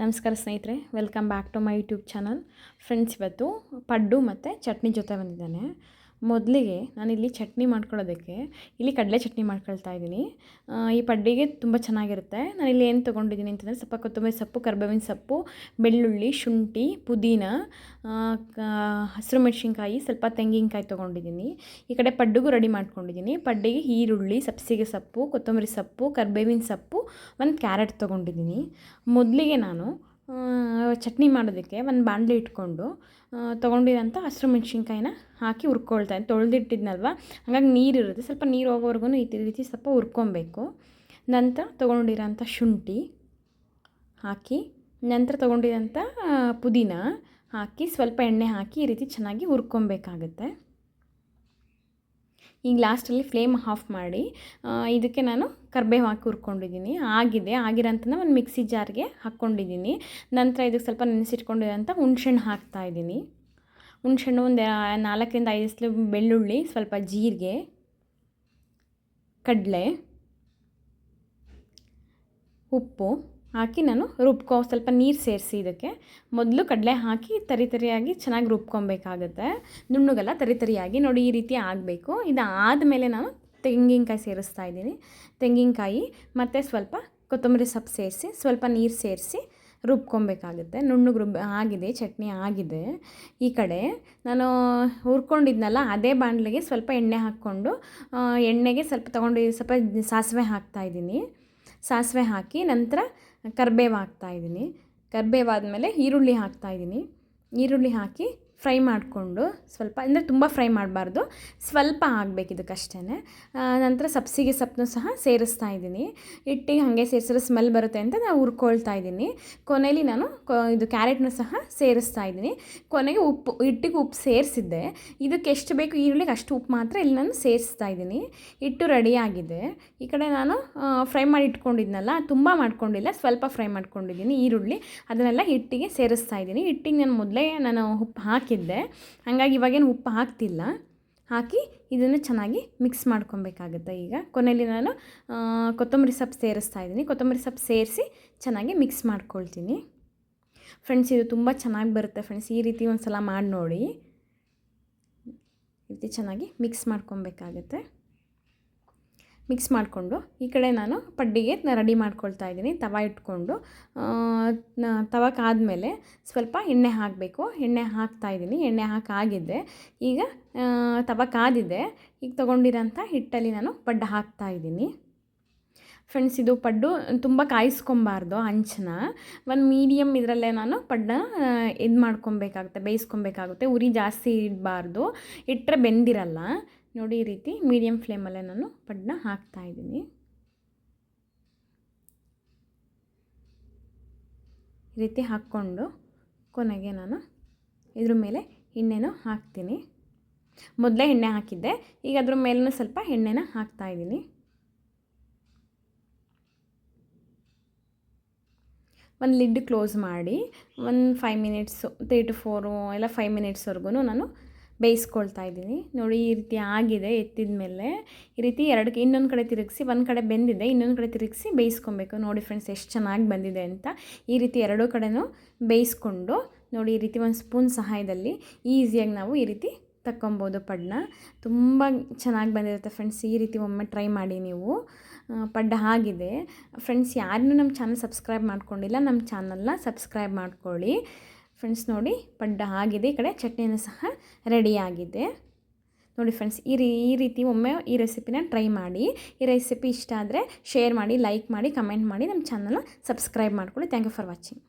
ನಮಸ್ಕಾರ ಸ್ನೇಹಿತರೆ welcome back to my YouTube channel friends ಇವತ್ತು ಪಡ್ಡು ಮತ್ತು ಚಟ್ನಿ ಜೊತೆ ಬಂದಿದ್ದಾನೆ. ಮೊದಲಿಗೆ ನಾನಿಲ್ಲಿ ಚಟ್ನಿ ಮಾಡ್ಕೊಳ್ಳೋದಕ್ಕೆ ಇಲ್ಲಿ ಕಡಲೆ ಚಟ್ನಿ ಮಾಡ್ಕೊಳ್ತಾ ಇದ್ದೀನಿ. ಈ ಪಡ್ಡಿಗೆ ತುಂಬ ಚೆನ್ನಾಗಿರುತ್ತೆ. ನಾನಿಲ್ಲಿ ಏನು ತೊಗೊಂಡಿದ್ದೀನಿ ಅಂತಂದರೆ ಸ್ವಲ್ಪ ಕೊತ್ತಂಬರಿ ಸೊಪ್ಪು, ಕರ್ಬೇವಿನ ಸೊಪ್ಪು, ಬೆಳ್ಳುಳ್ಳಿ, ಶುಂಠಿ, ಪುದೀನ ಹಸಿರು ಮೆಣಸಿನ್ಕಾಯಿ, ಸ್ವಲ್ಪ ತೆಂಗಿನಕಾಯಿ ತೊಗೊಂಡಿದ್ದೀನಿ. ಈ ಕಡೆ ಪಡ್ಡುಗೂ ರೆಡಿ ಮಾಡ್ಕೊಂಡಿದ್ದೀನಿ. ಪಡ್ಡಿಗೆ ಈರುಳ್ಳಿ, ಸಬ್ಸಿಗೆ ಸೊಪ್ಪು, ಕೊತ್ತಂಬರಿ ಸೊಪ್ಪು, ಕರ್ಬೇವಿನ ಸೊಪ್ಪು, ಒಂದು ಕ್ಯಾರೆಟ್ ತೊಗೊಂಡಿದ್ದೀನಿ. ಮೊದಲಿಗೆ ನಾನು ಚಟ್ನಿ ಮಾಡೋದಕ್ಕೆ ಒಂದು ಬಾಣಲೆ ಇಟ್ಕೊಂಡು ತೊಗೊಂಡಿರೋಂಥ ಹಸಿರು ಮೆಣಸಿನ್ಕಾಯಿನ ಹಾಕಿ ಹುರ್ಕೊಳ್ತಾ ತೊಳೆದಿಟ್ಟಿದ್ನಲ್ವ? ಹಾಗಾಗಿ ನೀರಿರುತ್ತೆ ಸ್ವಲ್ಪ ನೀರು ಹೋಗೋವರೆಗೂ ಈ ರೀತಿ ಸ್ವಲ್ಪ ಹುರ್ಕೊಬೇಕು. ನಂತರ ತೊಗೊಂಡಿರೋಂಥ ಶುಂಠಿ ಹಾಕಿ, ನಂತರ ತೊಗೊಂಡಿರೋಂಥ ಪುದೀನ ಹಾಕಿ ಸ್ವಲ್ಪ ಎಣ್ಣೆ ಹಾಕಿ ಈ ರೀತಿ ಚೆನ್ನಾಗಿ ಹುರ್ಕೊಬೇಕಾಗತ್ತೆ. ಈಗ ಲಾಸ್ಟಲ್ಲಿ ಫ್ಲೇಮ್ ಆಫ್ ಮಾಡಿ ಇದಕ್ಕೆ ನಾನು ಕರ್ಬೇವು ಹಾಕಿ ಹುರ್ಕೊಂಡಿದ್ದೀನಿ. ಆಗಿದೆ ಆಗಿರೋಂಥನ ಒಂದು ಮಿಕ್ಸಿ ಜಾರ್ಗೆ ಹಾಕ್ಕೊಂಡಿದ್ದೀನಿ. ನಂತರ ಇದಕ್ಕೆ ಸ್ವಲ್ಪ ನೆನೆಸಿಟ್ಕೊಂಡಿರೋಂಥ ಹುಣ್ಸೆಹಣ್ಣು ಹಾಕ್ತಾ ಇದ್ದೀನಿ. ಹುಣ್ಸೆಹಣ್ಣು ಒಂದು ನಾಲ್ಕರಿಂದ ಐದು ಸ್ಲ ಬೆಳ್ಳುಳ್ಳಿ, ಸ್ವಲ್ಪ ಜೀರಿಗೆ, ಕಡಲೆ, ಉಪ್ಪು ಹಾಕಿ ನಾನು ರುಬ್ಕೊ, ಸ್ವಲ್ಪ ನೀರು ಸೇರಿಸಿ ಇದಕ್ಕೆ. ಮೊದಲು ಕಡಲೆ ಹಾಕಿ ತರಿ ತರಿಯಾಗಿ ಚೆನ್ನಾಗಿ ರುಬ್ಕೊಬೇಕಾಗುತ್ತೆ. ನುಣ್ಣುಗೆಲ್ಲ, ತರಿ ತರಿಯಾಗಿ ನೋಡಿ ಈ ರೀತಿ ಆಗಬೇಕು. ಇದು ಆದಮೇಲೆ ನಾನು ತೆಂಗಿನಕಾಯಿ ಸೇರಿಸ್ತಾ ಇದ್ದೀನಿ. ತೆಂಗಿನಕಾಯಿ ಮತ್ತು ಸ್ವಲ್ಪ ಕೊತ್ತಂಬರಿ ಸೊಪ್ಪು ಸೇರಿಸಿ, ಸ್ವಲ್ಪ ನೀರು ಸೇರಿಸಿ ರುಬ್ಕೊಬೇಕಾಗುತ್ತೆ. ನುಣ್ಣುಗೆ ರುಬ್ ಆಗಿದೆ, ಚಟ್ನಿ ಆಗಿದೆ. ಈ ಕಡೆ ನಾನು ಹುರ್ಕೊಂಡಿದ್ನಲ್ಲ, ಅದೇ ಬಾಣಲೆಗೆ ಸ್ವಲ್ಪ ಎಣ್ಣೆ ಹಾಕ್ಕೊಂಡು ಎಣ್ಣೆಗೆ ಸ್ವಲ್ಪ ತೊಗೊಂಡು ಸ್ವಲ್ಪ ಸಾಸಿವೆ ಹಾಕ್ತಾಯಿದ್ದೀನಿ ಸಾಸಿವೆ ಹಾಕಿ ನಂತರ ಕರಿಬೇವು ಹಾಕ್ತಾಯಿದ್ದೀನಿ ಕರ್ಬೇವು ಆದಮೇಲೆ ಈರುಳ್ಳಿ ಹಾಕ್ತಾಯಿದ್ದೀನಿ ಈರುಳ್ಳಿ ಹಾಕಿ ಫ್ರೈ ಮಾಡಿಕೊಂಡು ಸ್ವಲ್ಪ, ಅಂದರೆ ತುಂಬ ಫ್ರೈ ಮಾಡಬಾರ್ದು, ಸ್ವಲ್ಪ ಆಗಬೇಕು ಇದಕ್ಕಷ್ಟೇ ನಂತರ ಸಬ್ಸಿಗೆ ಸೊಪ್ಪನ್ನು ಸಹ ಸೇರಿಸ್ತಾ ಇದ್ದೀನಿ. ಹಿಟ್ಟಿಗೆ ಹಾಗೆ ಸೇರಿಸಿದ್ರೆ ಸ್ಮೆಲ್ ಬರುತ್ತೆ ಅಂತ ನಾನು ಹುರ್ಕೊಳ್ತಾ ಇದ್ದೀನಿ. ಕೊನೆಯಲ್ಲಿ ನಾನು ಇದು ಕ್ಯಾರೆಟ್ನ ಸಹ ಸೇರಿಸ್ತಾ ಇದ್ದೀನಿ. ಕೊನೆಗೆ ಉಪ್ಪು, ಹಿಟ್ಟಿಗೆ ಉಪ್ಪು ಸೇರಿಸಿದ್ದೆ. ಇದಕ್ಕೆ ಎಷ್ಟು ಬೇಕು ಈರುಳ್ಳಿಗೆ ಅಷ್ಟು ಉಪ್ಪು ಮಾತ್ರ ಇಲ್ಲಿ ನಾನು ಸೇರಿಸ್ತಾ ಇದ್ದೀನಿ. ಹಿಟ್ಟು ರೆಡಿಯಾಗಿದೆ ಈ ಕಡೆ ನಾನು ಫ್ರೈ ಮಾಡಿ ಇಟ್ಕೊಂಡಿದ್ನಲ್ಲ, ತುಂಬ ಮಾಡ್ಕೊಂಡಿಲ್ಲ, ಸ್ವಲ್ಪ ಫ್ರೈ ಮಾಡ್ಕೊಂಡಿದ್ದೀನಿ ಈರುಳ್ಳಿ. ಅದನ್ನೆಲ್ಲ ಹಿಟ್ಟಿಗೆ ಸೇರಿಸ್ತಾ ಇದ್ದೀನಿ. ಹಿಟ್ಟಿಗೆ ನಾನು ಮೊದಲೇ ನಾನು ಉಪ್ಪು ಹಾಕಿದ್ದೆ. ಹಾಗಾಗಿ ಇವಾಗೇನು ಉಪ್ಪು ಹಾಕ್ತಿಲ್ಲ. ಹಾಕಿ ಇದನ್ನು ಚೆನ್ನಾಗಿ ಮಿಕ್ಸ್ ಮಾಡ್ಕೊಬೇಕಾಗುತ್ತೆ ಈಗ. ಕೊನೆಯಲ್ಲಿ ನಾನು ಕೊತ್ತಂಬರಿ ಸೊಪ್ಪು ಸೇರಿಸ್ತಾ ಇದ್ದೀನಿ. ಕೊತ್ತಂಬರಿ ಸೊಪ್ಪು ಸೇರಿಸಿ ಚೆನ್ನಾಗಿ ಮಿಕ್ಸ್ ಮಾಡ್ಕೊಳ್ತೀನಿ. ಫ್ರೆಂಡ್ಸ್ ಇದು ತುಂಬ ಚೆನ್ನಾಗಿ ಬರುತ್ತೆ ಫ್ರೆಂಡ್ಸ್ ಈ ರೀತಿ ಒಂದು ಸಲ ಮಾಡಿ ನೋಡಿ. ಈ ರೀತಿ ಚೆನ್ನಾಗಿ ಮಿಕ್ಸ್ ಮಾಡ್ಕೊಬೇಕಾಗತ್ತೆ. ಮಿಕ್ಸ್ ಮಾಡಿಕೊಂಡು ಈ ಕಡೆ ನಾನು ಪಡ್ಡಿಗೆ ರೆಡಿ ಮಾಡ್ಕೊಳ್ತಾ ಇದ್ದೀನಿ, ತವ ಇಟ್ಕೊಂಡು. ತವಕ್ಕಾದಮೇಲೆ ಸ್ವಲ್ಪ ಎಣ್ಣೆ ಹಾಕಬೇಕು. ಎಣ್ಣೆ ಹಾಕ್ತಾ ಇದ್ದೀನಿ. ಎಣ್ಣೆ ಹಾಕಾಗಿದೆ ಈಗ ತವಕ್ಕಾದಿದೆ ತವ ಕಾದಿದೆ ಈಗ ತೊಗೊಂಡಿರೋಂಥ ಹಿಟ್ಟಲ್ಲಿ ನಾನು ಪಡ್ಡು ಹಾಕ್ತಾ ಇದ್ದೀನಿ. ಫ್ರೆಂಡ್ಸ್ ಇದು ಪಡ್ಡು ತುಂಬ ಕಾಯಿಸ್ಕೊಬಾರ್ದು ಹಂಚನ್ನ ಒಂದು ಮೀಡಿಯಮ್ ಇದರಲ್ಲೇ ನಾನು ಪಡ್ಡ ಇದು ಮಾಡ್ಕೊಬೇಕಾಗುತ್ತೆ, ಬೇಯಿಸ್ಕೊಬೇಕಾಗುತ್ತೆ. ಉರಿ ಜಾಸ್ತಿ ಇಡಬಾರ್ದು. ಇಟ್ಟರೆ ಬೆಂದಿರಲ್ಲ. ನೋಡಿ ಈ ರೀತಿ ಮೀಡಿಯಮ್ ಫ್ಲೇಮಲ್ಲೇ ನಾನು ಪಡ್ಡನ್ನ ಹಾಕ್ತಾ ಇದ್ದೀನಿ. ಈ ರೀತಿ ಹಾಕ್ಕೊಂಡು ಕೊನೆಗೆ ನಾನು ಇದ್ರ ಮೇಲೆ ಎಣ್ಣೆನೂ ಹಾಕ್ತೀನಿ. ಮೊದಲೇ ಎಣ್ಣೆ ಹಾಕಿದ್ದೆ, ಈಗ ಅದ್ರ ಮೇಲೂ ಸ್ವಲ್ಪ ಎಣ್ಣೆನ ಹಾಕ್ತಾ ಒಂದು ಲಿಡ್ ಕ್ಲೋಸ್ ಮಾಡಿ ಒಂದು five minutes, three to four ಎಲ್ಲ ಫೈವ್ ಮಿನಿಟ್ಸ್ವರೆಗೂ ನಾನು ಬೇಯಿಸ್ಕೊಳ್ತಾ ಇದ್ದೀನಿ. ನೋಡಿ, ಈ ರೀತಿ ಆಗಿದೆ ಎತ್ತಿದ ಮೇಲೆ. ಈ ರೀತಿ ಎರಡು ಇನ್ನೊಂದು ಕಡೆ ತಿರುಗಿಸಿ, ಒಂದು ಕಡೆ ಬೆಂದಿದೆ, ಇನ್ನೊಂದು ಕಡೆ ತಿರುಗಿಸಿ ಬೇಯಿಸ್ಕೊಬೇಕು. ನೋಡಿ ಫ್ರೆಂಡ್ಸ್ ಎಷ್ಟು ಚೆನ್ನಾಗಿ ಬಂದಿದೆ ಅಂತ. ಈ ರೀತಿ ಎರಡೂ ಕಡೆನೂ ಬೇಯಿಸ್ಕೊಂಡು ನೋಡಿ, ಈ ರೀತಿ ಒಂದು ಸ್ಪೂನ್ ಸಹಾಯದಲ್ಲಿ ಈಸಿಯಾಗಿ ನಾವು ಈ ರೀತಿ ತಕ್ಕೊಬೋದು ಪಡ್ನ. ತುಂಬ ಚೆನ್ನಾಗಿ ಬಂದಿರುತ್ತೆ ಫ್ರೆಂಡ್ಸ್ ಈ ರೀತಿ ಒಮ್ಮೆ ಟ್ರೈ ಮಾಡಿ ನೀವು. ಪಡ್ಡ ಆಗಿದೆ ಫ್ರೆಂಡ್ಸ್ ಯಾರನ್ನೂ ನಮ್ಮ ಚಾನಲ್ ಸಬ್ಸ್ಕ್ರೈಬ್ ಮಾಡ್ಕೊಂಡಿಲ್ಲ ನಮ್ಮ ಚಾನಲ್ನ ಸಬ್ಸ್ಕ್ರೈಬ್ ಮಾಡ್ಕೊಳ್ಳಿ. ಫ್ರೆಂಡ್ಸ್ ನೋಡಿ ಪಡ್ಡ ಆಗಿದೆ ಈ ಕಡೆ ಚಟ್ನಿನೂ ಸಹ ರೆಡಿಯಾಗಿದೆ ನೋಡಿ ಫ್ರೆಂಡ್ಸ್ ಈ ರೀ, ಈ ರೀತಿ ಒಮ್ಮೆ ಈ ರೆಸಿಪಿನ ಟ್ರೈ ಮಾಡಿ. ಈ ರೆಸಿಪಿ ಇಷ್ಟ ಆದರೆ ಶೇರ್ ಮಾಡಿ ಲೈಕ್ ಮಾಡಿ ಕಮೆಂಟ್ ಮಾಡಿ ನಮ್ಮ ಚಾನಲ್ನ ಸಬ್ಸ್ಕ್ರೈಬ್ ಮಾಡ್ಕೊಳ್ಳಿ. Thank you for watching